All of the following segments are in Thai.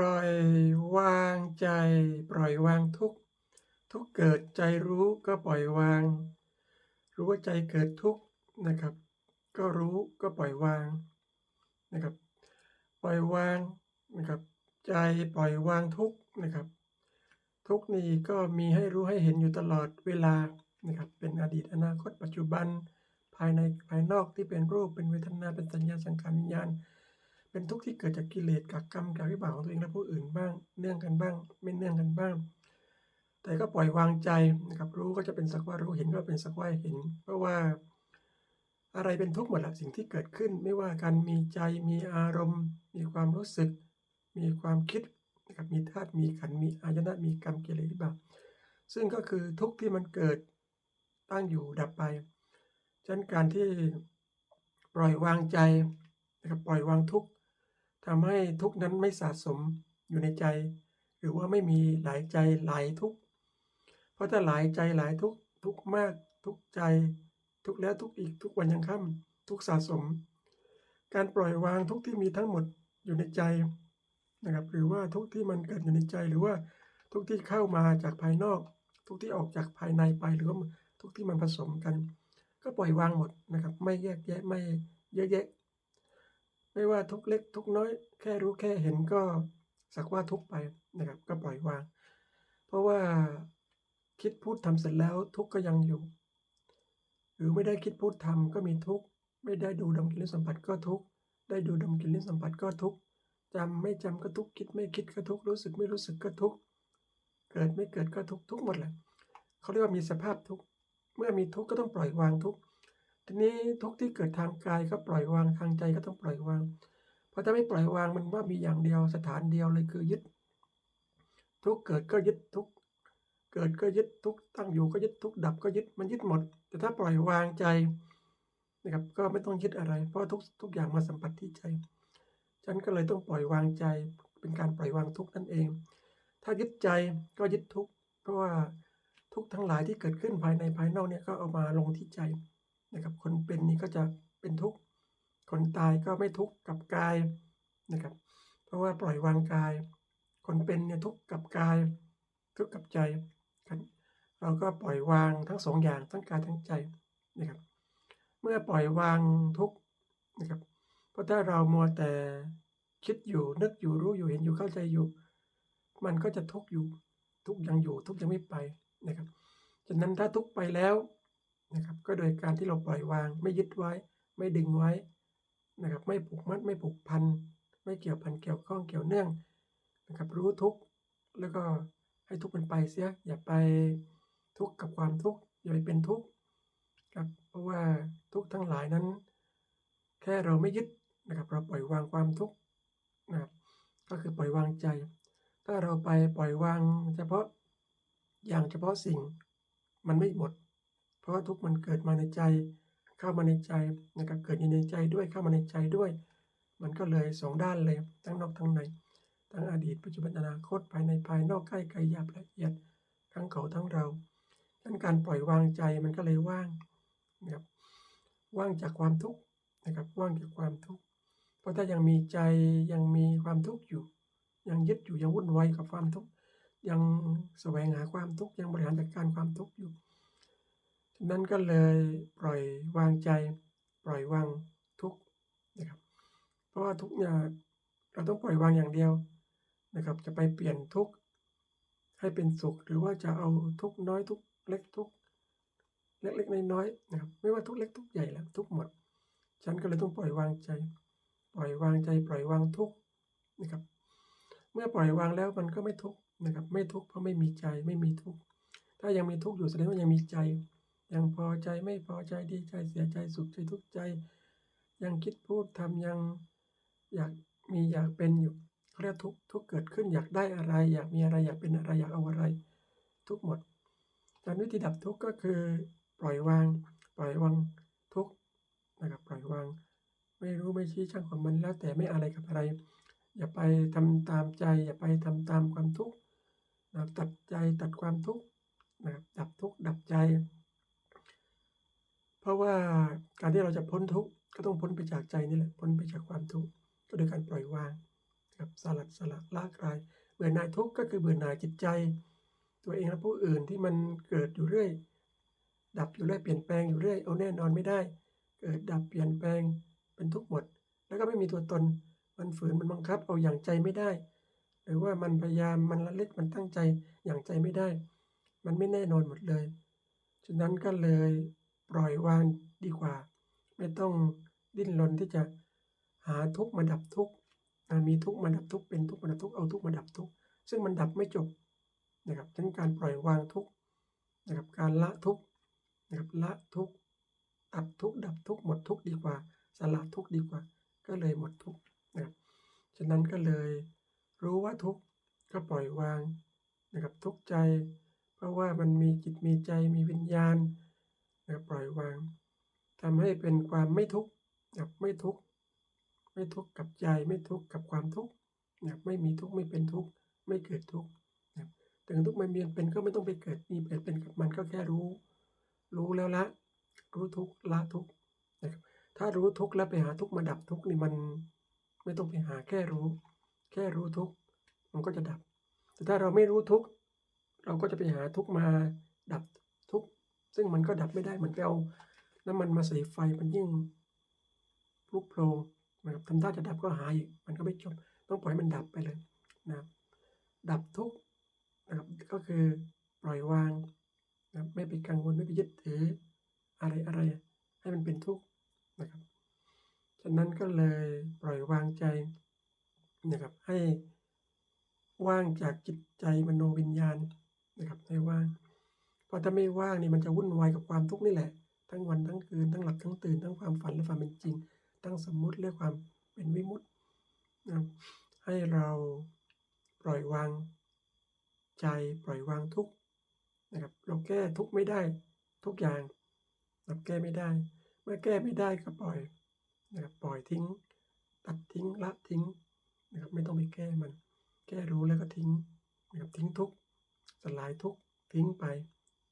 ล่อยวางใจ ปล่อยวางทุกทุกเกิดใจรู้ก็ปล่อยวาง รู้ว่าใจเกิดทุกนะครับ ก็รู้ก็ปล่อยวางนะครับ ปล่อยวางนะครับ ใจปล่อยวางทุกนะครับ ทุกนี้ก็มีให้รู้ให้เห็นอยู่ตลอดเวลานะครับ เป็นอดีตอนาคตปัจจุบัน ภายในภายนอกที่เป็นรูปเป็นเวทนาเป็นสัญญาสังขารวิญญาณ เป็นทุกข์ที่เกิดจากกิเลสกับกรรมกับวิบากของตัวเองและผู้อื่นบ้าง เนื่องกันบ้าง ไม่เนื่องกันบ้าง แต่ก็ปล่อยวางใจนะครับรู้ก็จะเป็นสักว่ารู้เห็นก็เป็นสักว่าเห็น เพราะว่าอะไรเป็นทุกข์หมดละสิ่งที่เกิดขึ้น ไม่ว่าการมีใจมีอารมณ์ มีความรู้สึก มีความคิดนะครับมีธาตุมีขันมีอายนะมีกรรมกิเลสวิบากซึ่งก็คือทุกข์ที่มันเกิดตั้งอยู่ดับไปฉะนั้นการที่ปล่อยวางใจนะครับปล่อยวางทุกข์ ทำให้ทุกนั้นไม่สะสมอยู่ในใจ หรือว่าไม่มีหลายใจหลายทุกเพราะถ้าหลายใจหลายทุกทุกมากทุกใจ ทุกแล้วทุกอีกทุกวันยังค่ำทุกสะสม การปล่อยวางทุกที่มีทั้งหมดอยู่ในใจนะครับหรือว่าทุกที่มันเกิดอยู่ในใจหรือว่าทุกที่เข้ามาจากภายนอก ทุกที่ออกจากภายในไปหรือว่าทุกที่มันผสมกัน ก็ปล่อยวางหมดนะครับ ไม่แยกแยะไม่เยอะแยะ ไม่ว่าทุกเล็กทุกน้อย แค่รู้แค่เห็นก็สักว่าทุกไปนะครับ ก็ปล่อยวาง เพราะว่าคิดพูดทำเสร็จแล้วทุกก็ยังอยู่ หรือไม่ได้คิดพูดทำก็มีทุกไม่ได้ดูดมกลิ่นสัมผัสก็ทุกได้ดูดมกลิ่นสัมผัสก็ทุกข์จำไม่จำก็ทุกคิดไม่คิดก็ทุกรู้สึกไม่รู้สึกก็ทุกเกิดไม่เกิดก็ทุกทุกหมดแหละเขาเรียกว่ามีสภาพทุกเมื่อมีทุกก็ต้องปล่อยวางทุก ทีนี้ทุกที่เกิดทางกายก็ปล่อยวางทางใจก็ต้องปล่อยวาง เพราะถ้าไม่ปล่อยวางมันว่ามีอย่างเดียวสถานเดียวเลยคือยึด ทุกเกิดก็ยึดทุกเกิดก็ยึดทุกตั้งอยู่ก็ยึดทุกดับก็ยึดมันยึดหมด แต่ถ้าปล่อยวางใจนะครับก็ไม่ต้องยึดอะไร เพราะทุกทุกอย่างมาสัมผัสที่ใจ ฉันก็เลยต้องปล่อยวางใจเป็นการปล่อยวางทุกนั่นเอง ถ้ายึดใจก็ยึดทุกเพราะว่าทุกทั้งหลายที่เกิดขึ้นภายในภายนอกเนี่ยก็เอามาลงที่ใจ นะครับ คนเป็นนี่ก็จะเป็นทุกข์ คนตายก็ไม่ทุกข์กับกายนะครับ เพราะว่าปล่อยวางกาย คนเป็นเนี่ยทุกข์กับกาย ทุกข์กับใจกันเราก็ปล่อยวางทั้งสองอย่างทั้งกายทั้งใจนะครับ เมื่อปล่อยวางทุกข์นะครับ เพราะถ้าเรามัวแต่คิดอยู่นึกอยู่รู้อยู่เห็นอยู่เข้าใจอยู่ มันก็จะทุกข์อยู่ ทุกข์ยังอยู่ ทุกข์ยังไม่ไปนะครับฉะนั้นถ้าทุกข์ไปแล้ว นะครับ ก็โดยการที่เราปล่อยวาง ไม่ยึดไว้ ไม่ดึงไว้นะครับ ไม่ผูกมัด ไม่ผูกพัน ไม่เกี่ยวพัน เกี่ยวข้อง เกี่ยวเนื่องนะครับ รู้ทุกแล้วก็ให้ทุกมันไปเสีย อย่าไปทุกข์กับความทุกข์ อย่าไปเป็นทุกข์ครับ เพราะว่าทุกข์ทั้งหลายนั้น แค่เราไม่ยึดนะครับ เราปล่อยวางความทุกข์นะครับ ก็คือปล่อยวางใจ ถ้าเราไปปล่อยวางเฉพาะอย่างเฉพาะสิ่ง มันไม่หมด เพราะว่าทุกมันเกิดมาในใจ เข้ามาในใจนะครับเกิดอยู่ในใจด้วยเข้ามาในใจด้วย มันก็เลยสองด้านเลยทั้งนอกทั้งในทั้งอดีตปัจจุบันอนาคตภายในภายนอกใกล้ไกลหยาบละเอียดทั้งเขาทั้งเราดังการปล่อยวางใจมันก็เลยว่างนะครับว่างจากความทุกข์นะครับว่างจากความทุกข์เพราะถ้ายังมีใจยังมีความทุกข์อยู่ ยังยึดอยู่ยังวุ่นวายกับความทุกข์ยังแสวงหาความทุกข์ยังบริหารจัดการความทุกข์อยู่ นั้นก็เลยปล่อยวางใจ ปล่อยวางทุกนะครับ เพราะว่าทุกเนี่ยเราต้องปล่อยวางอย่างเดียวนะครับ จะไปเปลี่ยนทุกให้เป็นสุข หรือว่าจะเอาทุกน้อยทุกเล็กทุกเล็กๆน้อยๆนะครับ ไม่ว่าทุกเล็กทุกใหญ่แล้วทุกหมด ฉันก็เลยต้องปล่อยวางใจ ปล่อยวางใจ ปล่อยวางทุกนะครับ เมื่อปล่อยวางแล้วมันก็ไม่ทุกนะครับ ไม่ทุกเพราะไม่มีใจไม่มีทุกถ้ายังมีทุกอยู่แสดงว่ายังมีใจ ยังพอใจไม่พอใจดีใจเสียใจสุขใจทุกข์ใจ ยังคิดพูดทำยังอยากมีอยากเป็นอยู่เรียกทุกทุกเกิดขึ้นอยากได้อะไร อยากมีอะไรอยากเป็นอะไรอยากเอาอะไร ทุกหมดการวิธีดับทุกข์ก็คือปล่อยวาง ปล่อยวางทุกนะครับปล่อยวาง ไม่รู้ไม่ชี้ช่างของมันแล้วแต่ไม่อะไรกับอะไร อย่าไปทำตามใจ อย่าไปทำตามความทุกข์นะตัดใจตัดความทุกข์นะครับดับทุกข์ดับใจ เพราะว่าการที่เราจะพ้นทุกข์ก็ต้องพ้นไปจากใจนี่แหละพ้นไปจากความทุกข์ก็โดยการปล่อยวางครับสลัดสละละคลายเบื่อหน่ายทุกข์ก็คือเบื่อหน่ายจิตใจ ตัวเองและผู้อื่นที่มันเกิดอยู่เรื่อย ดับอยู่เรื่อยเปลี่ยนแปลงอยู่เรื่อยเอาแน่นอนไม่ได้ เกิดดับเปลี่ยนแปลงเป็นทุกข์หมด แล้วก็ไม่มีตัวตนมันฝืนมันบังคับเอาอย่างใจไม่ได้ หรือว่ามันพยายามมันละเล็ดมันตั้งใจอย่างใจไม่ได้ มันไม่แน่นอนหมดเลยฉะนั้นก็เลย ปล่อยวางดีกว่า ไม่ต้องดิ้นรนที่จะหาทุกมาดับทุกมีทุกมาดับทุกเป็นทุกมาดับทุกเอาทุกมาดับทุกซึ่งมันดับไม่จบนะครับฉะนั้นการปล่อยวางทุกนะครับการละทุกนะครับละทุกตัดทุกดับทุกหมดทุกดีกว่าสละทุกดีกว่า ก็เลยหมดทุกนะครับฉะนั้นก็เลยรู้ว่าทุกก็ปล่อยวางนะครับทุกใจ เพราะว่ามันมีจิตมีใจมีวิญญาณ นะปล่อยวางทำให้เป็นความไม่ทุกข์นะครับไม่ทุกข์ไม่ทุกข์กับใจไม่ทุกข์กับความทุกข์นะไม่มีทุกข์ไม่เป็นทุกข์ไม่เกิดทุกข์นะถึงทุกข์ไม่มีเป็นก็ไม่ต้องไปเกิดมีเกิดเป็นกับมันก็แค่รู้ รู้แล้วละ รู้ทุกข์ละทุกข์นะครับถ้ารู้ทุกข์แล้วไปหาทุกข์มาดับทุกข์นี่มันไม่ต้องไปหาแค่รู้ แค่รู้ทุกข์มันก็จะดับ แต่ถ้าเราไม่รู้ทุกข์เราก็จะไปหาทุกข์มาดับ ซึ่งมันก็ดับไม่ได้มือนไปเอาน้ำมันมาใส่ไฟมันยิ่งลุกโพลงนะครับทำท่าจะดับก็หายอีกมันก็ไม่จบต้องปล่อยมันดับไปเลยนะครับดับทุกนะครับก็คือปล่อยวางนะครับไม่ไปกังวลไม่ไปยึดถืออะไรอะไรให้มันเป็นทุกข์นะครับ ฉะนั้นก็เลยปล่อยวางใจนะครับให้ว่างจากจิตใจมโนวิญญาณนะครับให้ว่าง เพราะถ้าไม่ว่างนี่มันจะวุ่นวายกับความทุกข์นี่แหละ ทั้งวันทั้งคืนทั้งหลับทั้งตื่นทั้งความฝันและความเป็นจริง ทั้งสมมุติและความเป็นวิมุตตินะครับให้เราปล่อยวางใจปล่อยวางทุกนะครับเราแก้ทุกไม่ได้ทุกอย่างเราแก้ไม่ได้ เมื่อแก้ไม่ได้ก็ปล่อยนะครับปล่อยทิ้ง ตัดทิ้งละทิ้งนะครับไม่ต้องไปแก้มัน แก้รู้แล้วก็ทิ้งนะครับทิ้งทุกสลายทุกทิ้งไป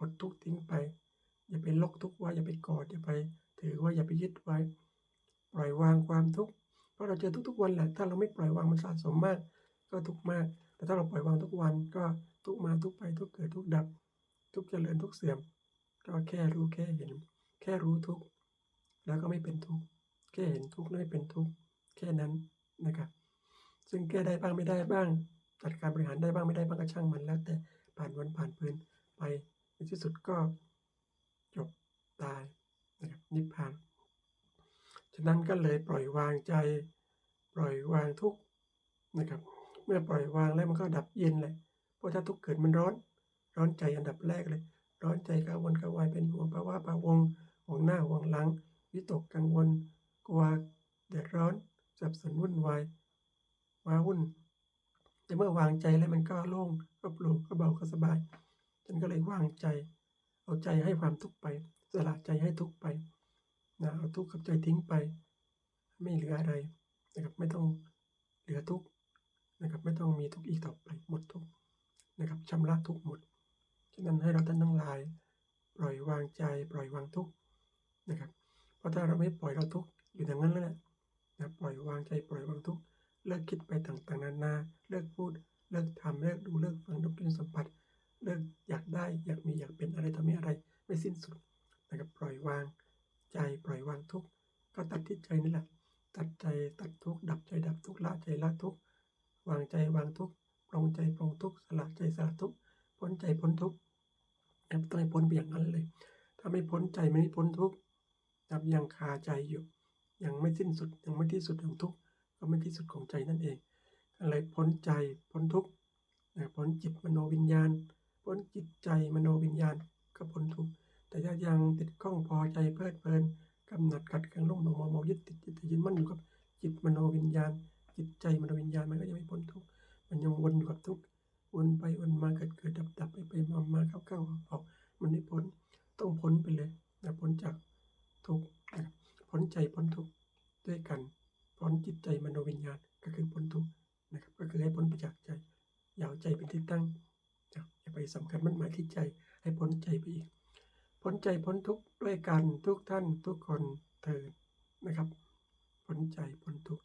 หมดทุกทิ้งไป อย่าไปลกทุกข์ไว้อย่าไปกอดอย่าไป ถือว่าอย่าไปยึดไว้ ปล่อยวางความทุกข์เพราะเราเจอทุกๆวันแหละ ถ้าเราไม่ปล่อยวางมันสะสมมาก ก็ทุกข์มาก แต่ถ้าเราปล่อยวางทุกวันก็ทุกมาทุกไปทุกเกิดทุกดับ ทุกเจริญทุกเสื่อม ก็แค่รู้แค่เห็น แค่รู้ทุกข์แล้วก็ไม่เป็นทุกข์แค่เห็นทุกข์แล้วไม่เป็นทุกข์แค่นั้นนะครับซึ่งแก้ได้บ้างไม่ได้บ้าง จัดการบริหารได้บ้างไม่ได้บ้างก็ช่างมันแล้วแต่ผ่านวันผ่านเพลินไป ที่สุดก็จบตายนะครับนิพพาน ฉะนั้นก็เลยปล่อยวางใจ ปล่อยวางทุกนะครับ เมื่อปล่อยวางแล้วมันก็ดับเย็นเลยเพราะถ้าทุกข์เกิดมันร้อน ร้อนใจอันดับแรกเลย ร้อนใจกังวลกังวายเป็นห่วงภาวะพะวงห่วงหน้าห่วงหลังวิตกกังวลกลัวเดือดร้อนสับสนวุ่นวายว้าวุ่นแต่เมื่อวางใจแล้วมันก็โล่งก็โปร่งก็เบาก็สบาย ฉันก็เลยวางใจ เอาใจให้ความทุกข์ไป สละใจให้ทุกข์ไปนะเอาทุกข์กับใจทิ้งไป ไม่เหลืออะไรนะครับไม่ต้องเหลือทุกข์นะครับไม่ต้องมีทุกข์อีกต่อไปหมดทุกข์นะครับชำระทุกข์หมดฉะนั้นให้เราท่านทั้งหลาย ปล่อยวางใจ ปล่อยวางทุกข์นะครับเพราะถ้าเราไม่ปล่อยเราทุกข์อยู่อย่างนั้นแล้วแหละนะปล่อยวางใจปล่อยวางทุกข์เลิกคิดไปต่างๆนานาเลิกพูดเลิกทำเลิกดูเลิกฟังเลิกกินสัมผัส เลิกองอยากได้อยากมีอยากเป็นอะไรทำให้อะไรไม่สิ้นสุดนะครับปล่อยวางใจปล่อยวางทุกข์ก็ตัดที่ใจนี่แหละ ตัดใจตัดทุกข์ดับใจดับทุกข์ละใจละทุกข์วางใจวางทุกข์ปลงใจปลงทุกข์สละใจสละทุกข์พ้นใจพ้นทุกข์นะครับต้องให้พ้นไปอย่างนั้นเลย ถ้าไม่พ้นใจไม่พ้นทุกข์นะครับยังคาใจอยู่ยังไม่สิ้นสุดยังไม่ที่สุดของทุกข์ก็ไม่ที่สุดของใจนั่นเองก็เลยพ้นใจพ้นทุกข์นะพ้นจิตมโนวิญญาณ พ้นจิตใจมโนวิญญาณก็พ้นทุกข์แต่ถ้ายังติดข้องพอใจเพลิดเพลินกำหนัดขัดเคืองลุ่มหลงมองมองยึดติดยึดติดยึดมั่นอยู่กับจิตมโนวิญญาณ จิตใจมโนวิญญาณมันก็ยังไม่พ้นทุกข์มันยังวนอยู่กับทุกข์วนไปวนมาเกิดเกิดดับดับไปไปมามาเข้าเข้าออกมันไม่พ้นต้องพ้นไปเลยนะพ้นจากทุกข์พ้นใจพ้นทุกข์ด้วยกันพ้นจิตใจมโนวิญญาณก็คือพ้นทุกข์นะครับก็คือให้พ้นไปจากใจอย่าเอาใจเป็นที่ตั้ง อย่าไปสำคัญมันหมายที่ใจให้พ้นใจไปอีก พ้นใจพ้นทุกข์ด้วยกันทุกท่านทุกคนเถิดนะครับ พ้นใจพ้นทุกข์